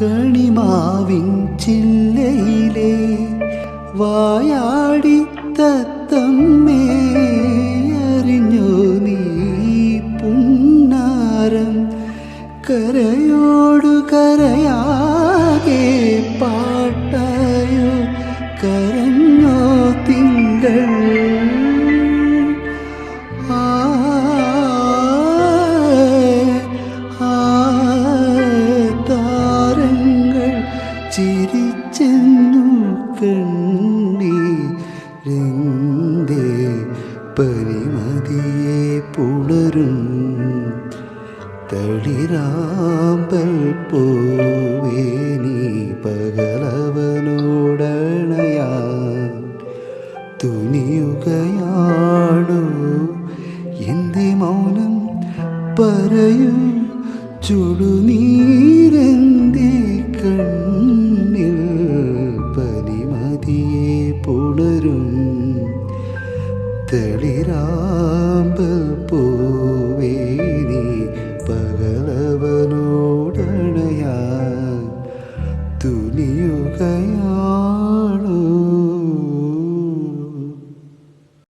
കണിമാവിൻ ചില്ലയിലെ വായാടി തത്തമ്മേ അറിഞ്ഞോ നീ പുന്നാരം കരയോടു കരയാകെ പാട്ടായോ കരഞ്ഞോ തിങ്കൾ. ചിരിച്ചെന്നു കണ്ണീരെന്തേ പരിമതിയെ പുണരും തളിരാമ്പൽ പോവേനി നീ പകലവനോടണയാ. തുനിയുകയാണോ എന്തി മൗനം പറയൂ ചുടുനീരെന്തി പുണരും തെളിരാമ്പ പൂവേ